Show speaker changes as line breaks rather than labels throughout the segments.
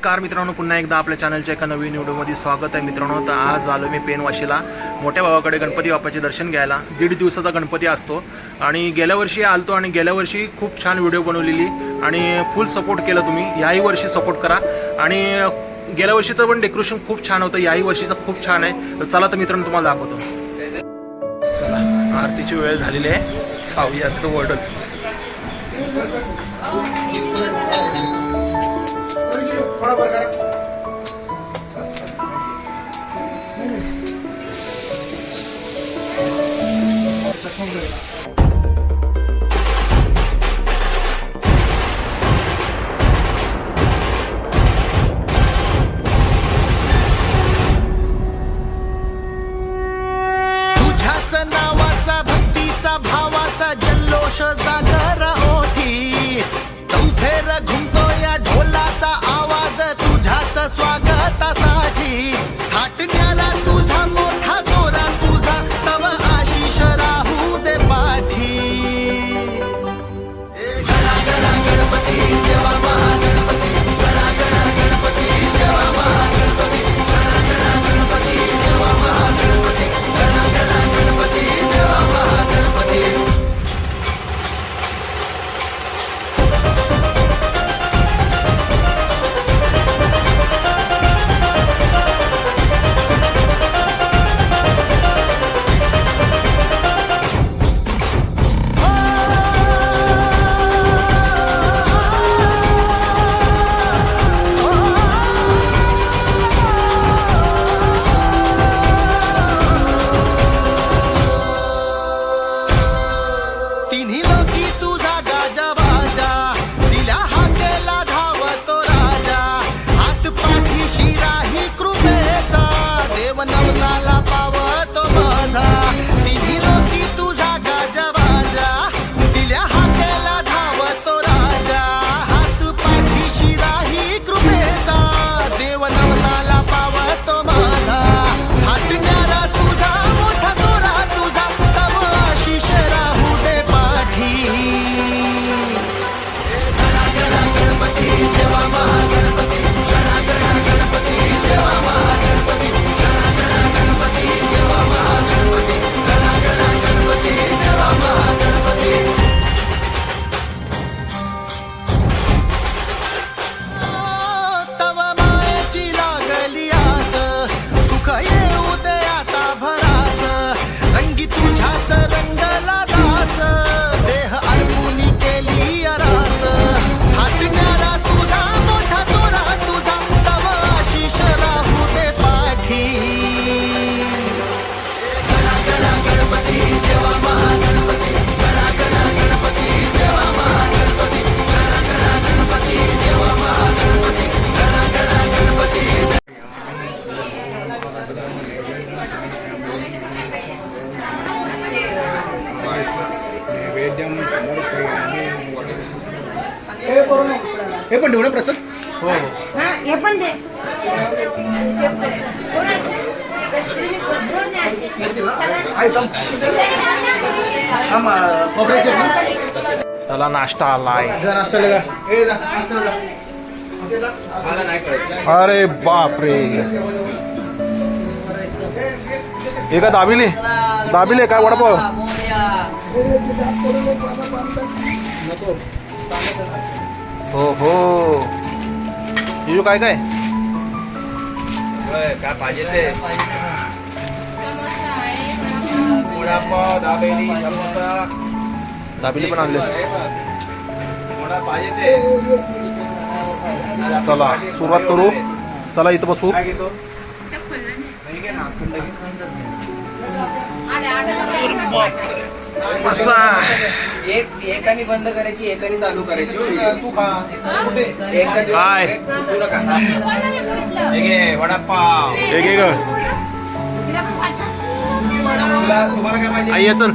नमस्कार मित्रांनो पुन्हा एकदा आपल्या चॅनलच्या एका नवीन व्हिडिओमध्ये स्वागत आहे मित्रांनो. तर आज आलो मी पेनवाशीला. मोठ्या भावाकडे गणपती बाप्पाचे दर्शन घ्यायला. दीड दिवसाचा गणपती असतो. आणि गेल्या वर्षी आलतो आणि गेल्या वर्षी खूप छान व्हिडिओ बनवलेली. आणि फुल सपोर्ट केला तुम्ही. याही वर्षी सपोर्ट करा. आणि गेल्या वर्षीचं पण डेकोरेशन खूप छान होतं. याही वर्षीचं खूप छान आहे. तर चला तर मित्रांनो तुम्हाला दाखवतो. चला आरतीची वेळ झालेली आहे. सावली आता नाश्ता आलाय अरे बापरे हे का दाबिले दाबिले काय वडापाव? हो हो हिजू काय? काय
काय पाहिजे ते? वडापाव दाबेली समोसा।
दाबिले पण आणले चला सुरुवात करू. चला इथं बसू.
एकाने बंद करायची एकाने चालू करायची हो.
काय?
हे वडापाव.
हे
तुम्हाला काय
चल.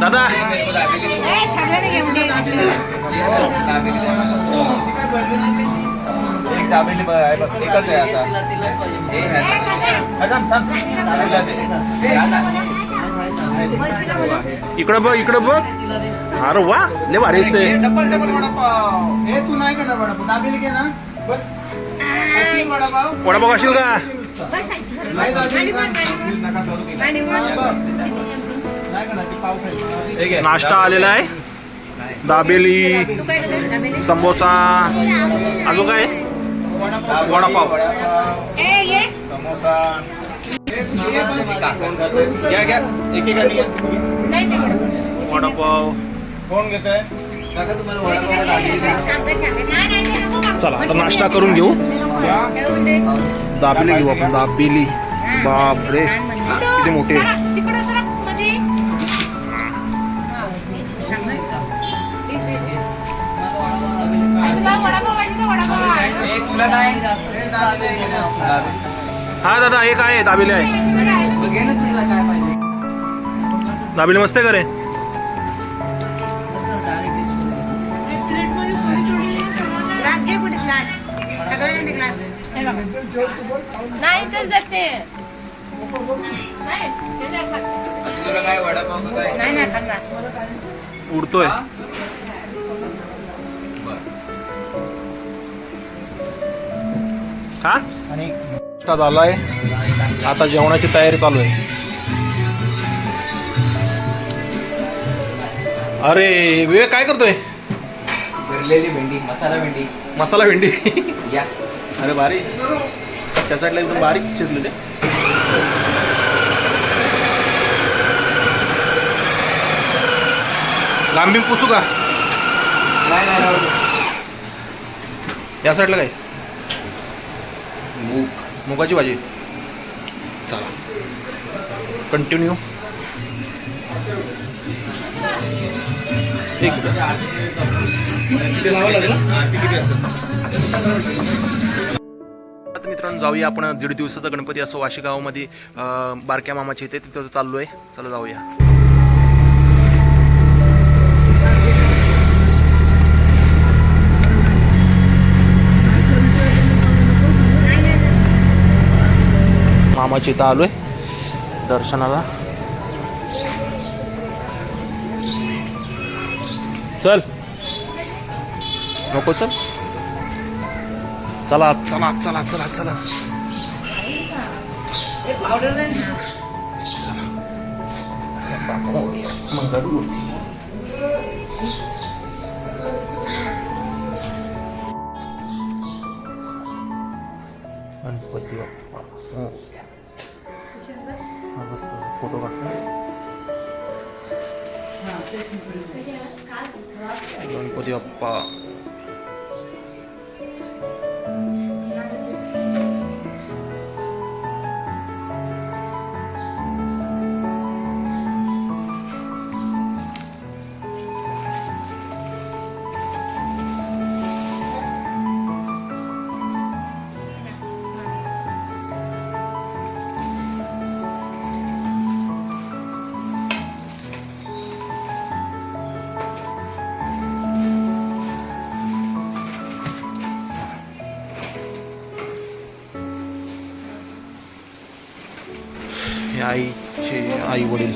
दादा.
एक दाबेली बघ आहे बघ एकच आहे आता थांब.
इकडं बघ इकडं बघ. अरे वा लय भारी दिसते
डबल डबल वडापाव. हे तू नाही करणार वडापाव दाबेली घे ना. बस.
वडापाव.
वडापाव खाशील का. नाश्ता आलेला आहे. दाबेली समोसा अजून काय?
वडापाव.
वडापाव.
आहे
वडापाव
चला आता नाश्ता करून घेऊ. दाबेली घेऊ आपण. दाबेली. बापरे किती मोठे.
एक तुला नाही
हा दादा एक आहे? दाबेली आहे.
घे ना तुला काय पाहिजे.
दाबेली मस्त आहे का रे?
नाही तर जाते. नाही
हा? आणि नाश्ता झालाय. आता जेवणाची तयारी चालू आहे. अरे विवेक काय करतोय?
भरलेली भेंडी मसाला भेंडी.
मसाला भेंडी.
या.
अरे भारी त्या साईडला एकदम बारीक चिरलेले. लांबी पुसू का?
नाही.
या साईडला काय?
मूग
मुगाची भाजी. चला. कंटिन्यू एक मित्रांनो जाऊया आपण दीड दिवसाचा गणपती असो वाशी गावामध्ये बारक्या मामाचे इथे. तिथं चाललो आहे चला जाऊया. मामाच्या इथं आलोय दर्शनाला. चल. नको चल. चला. चला चला चला चला. गणपती फोटो काढतो गणपती बाप्पा आईचे आई वडील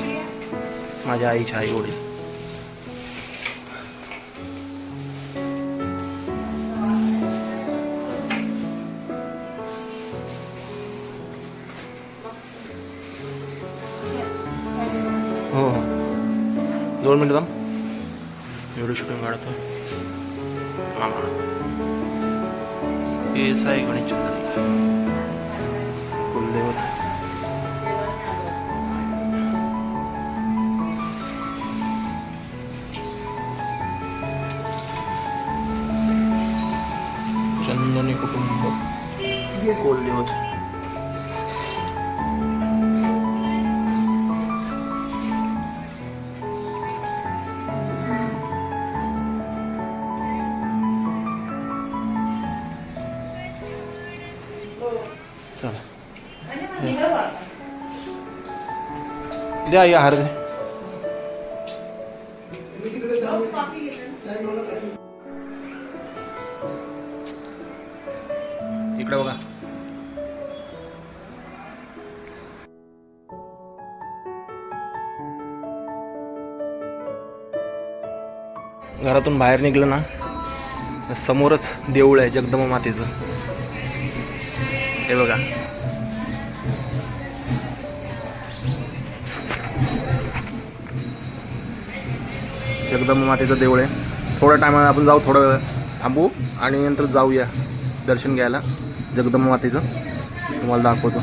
माझ्या आईचे आई वडील हो हो दोन मिनिट थांब द्या या हार दे इकडे बघा. घरातून बाहेर निघलं ना समोरच देऊळ आहे जगदंबा मातेचं. हे बघा. जगदंबा मातेचं देऊळ आहे. थोड्या टायमाला आपण जाऊ थोडं वेळ थांबू आणि नंतर जाऊया दर्शन घ्यायला जगदंबा मातेचं. तुम्हाला दाखवतो.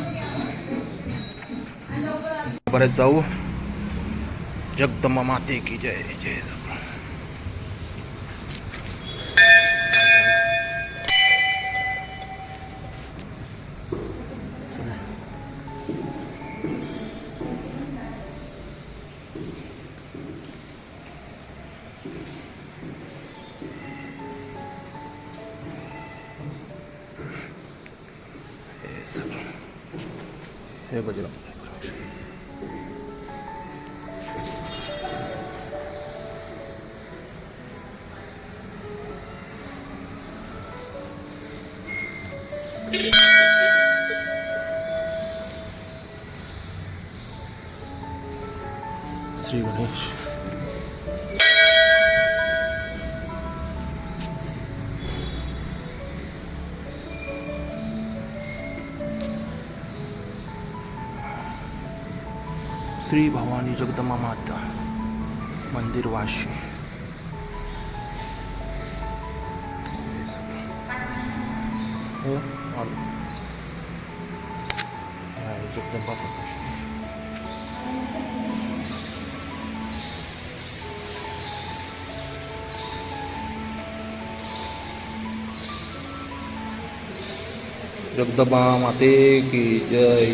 परत जाऊ. जगदंबा माते की जय जय श्री गणेश। श्री भवानी जगदमा माता मंदिर वाशी। हो आलो। जगदंबा जगदंबा माते की जय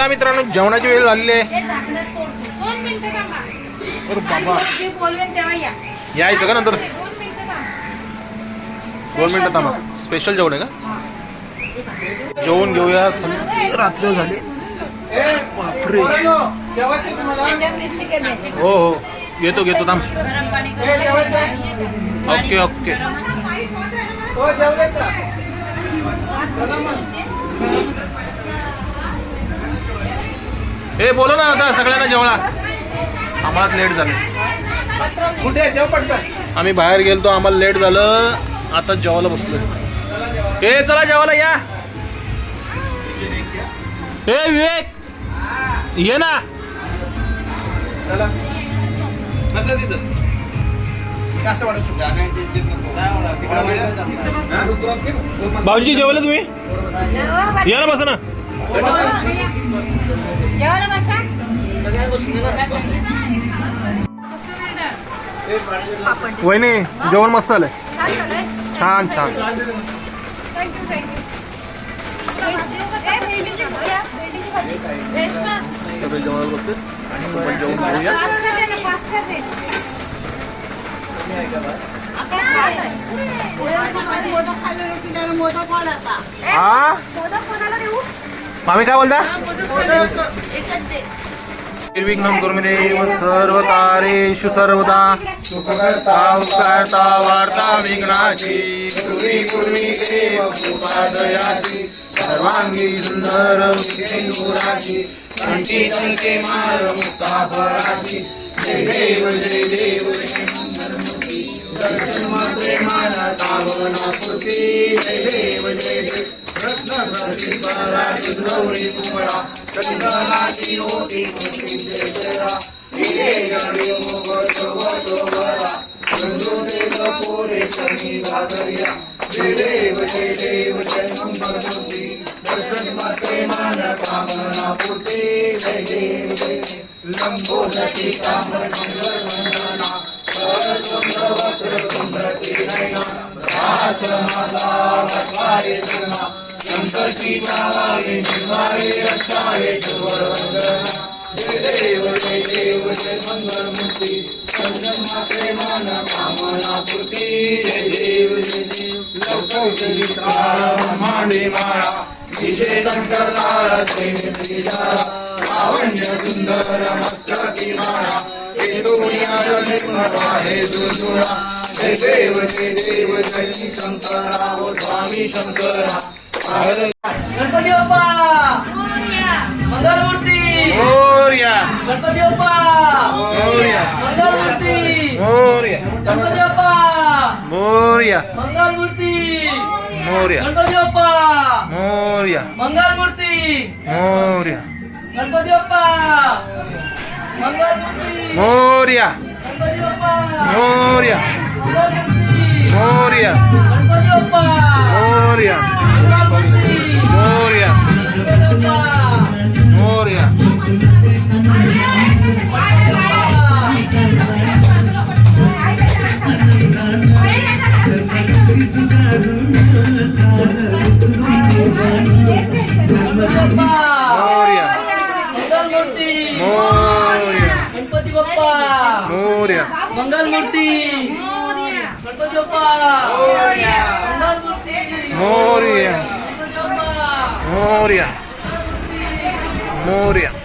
हा, मित्रांनो जेवणाची वेळ झालेली आहे
झाकणं तोडतो. दोन मिनिटं थांबा.
अरे बाबा
मी बोलवेन तेव्हा या.
यायचं का नंतर
दोन मिनिटं थांबा.
दोन मिनिटं थांबा स्पेशल जेवण आहे का जेवण घेऊया. सं- रात्र झाली. बापरे. हो हो. घेतो घेतो थांब. Okay okay.
हो
बोलो ना आता सगळ्यांना जेवणा आम्हाला लेट झालं.
कुठे आहे? जेव पटकन.
आम्ही बाहेर गेलतो आम्हाला लेट झालं. आता जेवायला बसलो हे चला जेवायला या. हे विवेक ये ना
चला कसं तिथं कसं वाटत सुद्धा जाण्याची जिद्द नको. काय वाटत? तिकडं वळलं हा? दुसरं घे. दोन माणसं.
भाऊजी जेवले तुम्ही या ना बसा ना.
जेवायला बसा.
ए,
वहिनी जेवण मस्त आलंय
छान.
छान.
थँक्यू थँक्यू
सगळे जेवण बघते आणि आपण जेवण घेऊया हा मामी काय बोलता
एकच दे
सर्व कार्येषु सर्वदा सुखकर्ता वार्ता विघ्नाची सर्वांगी सुंदर मुराची कंठी कंठी माळ मुक्ता फळाची जय देव जय देव जय मंगलमूर्ती दर्शन मात्रे माला तावना पूर्ती. जय देव जय देव. गौरी कुमरा चंदनाची ओटी कुंती जय जया हिरे गणे पोरे कमी दादर्या देव देव जय मंगलमूर्ती दर्शन मान कामना जय देव मंगल वंदना वक्र नयना रास माला वटवारे रक्षारे वंदना जय देव जय देव जय मंगल संजन मात्रे मान कामना पूर्ती जय देव जय देव लवकर चरित्रा मांडे माळा विषय कंठकाळ त्रैनेत्री जाळा लावण्य सुंदर मस्तकी माळा हे दुनिया निर्मळा हे दुर्जुळा जय देव जय देव जय शंकरा ओ स्वामी शंकरा हर
गणपती बाप्पा
मोरया.
मंगलमूर्ती
मोर्या
गणपती बाप्पा
मोर्या
मंगलमूर्ती
मोर्या
गणपती बाप्पा
मोर्या
मंगलमूर्ती
मोर्या
गणपती बाप्पा
मोर्या
मंगलमूर्ती
मोर्या
गणपती बाप्पा मंगलमूर्ती
मोर्या
गणपती बाप्पा
मोर्या
मंगलमूर्ती
मोर्या
गणपती बाप्पा
मोर्या
मंगलमूर्ती
मोर्या
बाप्पा
मोर्या मोर्या
मंगलमूर्ती
मोर्या
गणपती बाप्पा
मोर्या
मंगलमूर्ती
मोरया.
गणपती बाप्पा मंगलमूर्ती
मोर्या
गणपती बाप्पा
मोर्या मोर्या
चला,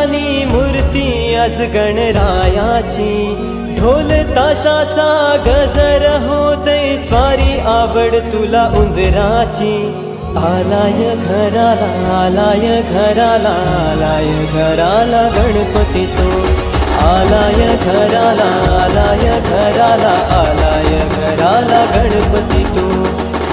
मोत्यानी मूर्ती आज गणरायाची. ढोल ताशाचा गजर होते स्वारी आवड तुला उंदराची. आलाय घराला आलाय घराला आलाय घराला गणपती तो आलाय घराला आलाय घराला आलाय घराला गणपती तो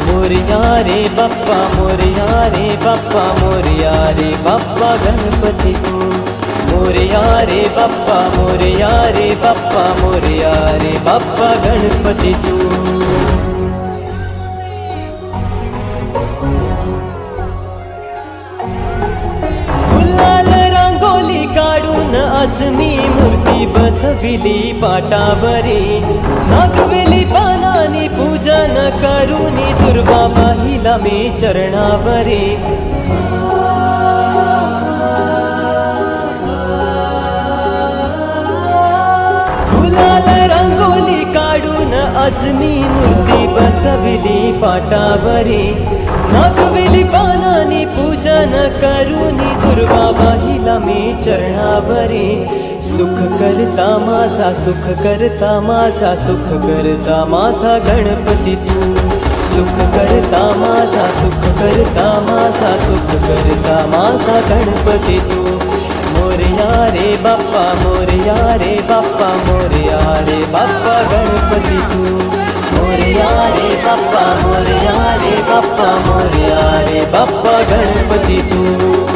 मोरया रे बाप्पा मोरया रे बाप्पा मोरया रे बाप्पा गणपती तू मोरया रे बाप्पा मोरया रे बाप्पा मोरया रे बाप्पा गणपती तू. गुलाल रांगोली काढून आज मी मूर्ती बसविली पाटावरी. नागवेली पानानी पूजन करून दुर्वा पाहिला मी चरणावरी. आज मी मूर्ती बसविली पाटावरी. नागवेली पानानी पूजन करूनी दुर्वा बाहिला मी चरणावरी. सुख करता माझा सुख करता माझा सुख करता माझा गणपती तू. सुख करता माझा सुख करता माझा सुख करता माझा गणपती तू. मोरया रे बाप्पा मोरया रे बाप्पा मोरया रे बाप्पा. मोरया रे बाप्पा मोरया रे बाप्पा मोरया रे बाप्पा गणपती तू.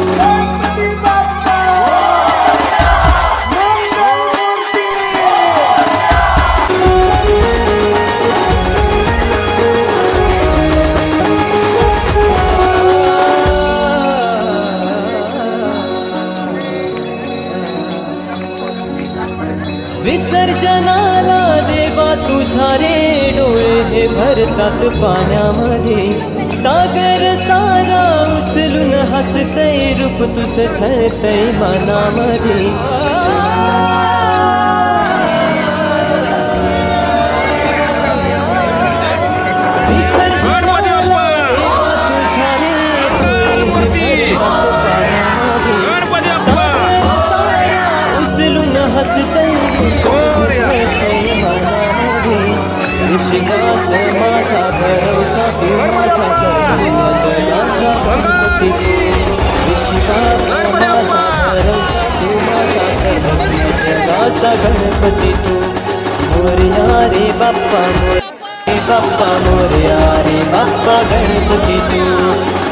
हे पाण्यामध्ये. सागर सारा उचलून हसतय रूप तुझं छळतय मनामध्ये. हसतय ऋषिकास माझा जयाचा गणपती तू माझा भरवसा माझा जगाचा गणपती तू मोरया रे बाप्पा मोर रे बाप्पा मोरया रे बाप्पा गणपती तू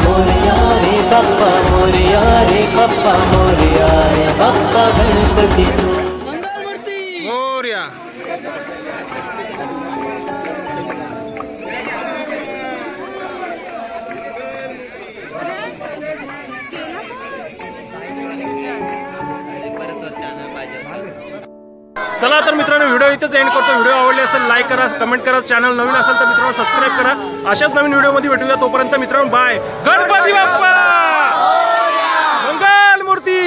मोरया रे बाप्पा मोरया रे बाप्पा मोरया रे बाप्पा गणपती तू.
चला तर मित्रांनो व्हिडिओ इथेच एंड करतो. व्हिडिओ आवडले असेल लाईक करा कमेंट करा. चॅनल नवीन असेल तर मित्रांनो सबस्क्राईब करा. अशाच नवीन व्हिडिओमध्ये भेटूया. तोपर्यंत मित्रांनो बाय गणपती बाप्पा! मंगल मूर्ती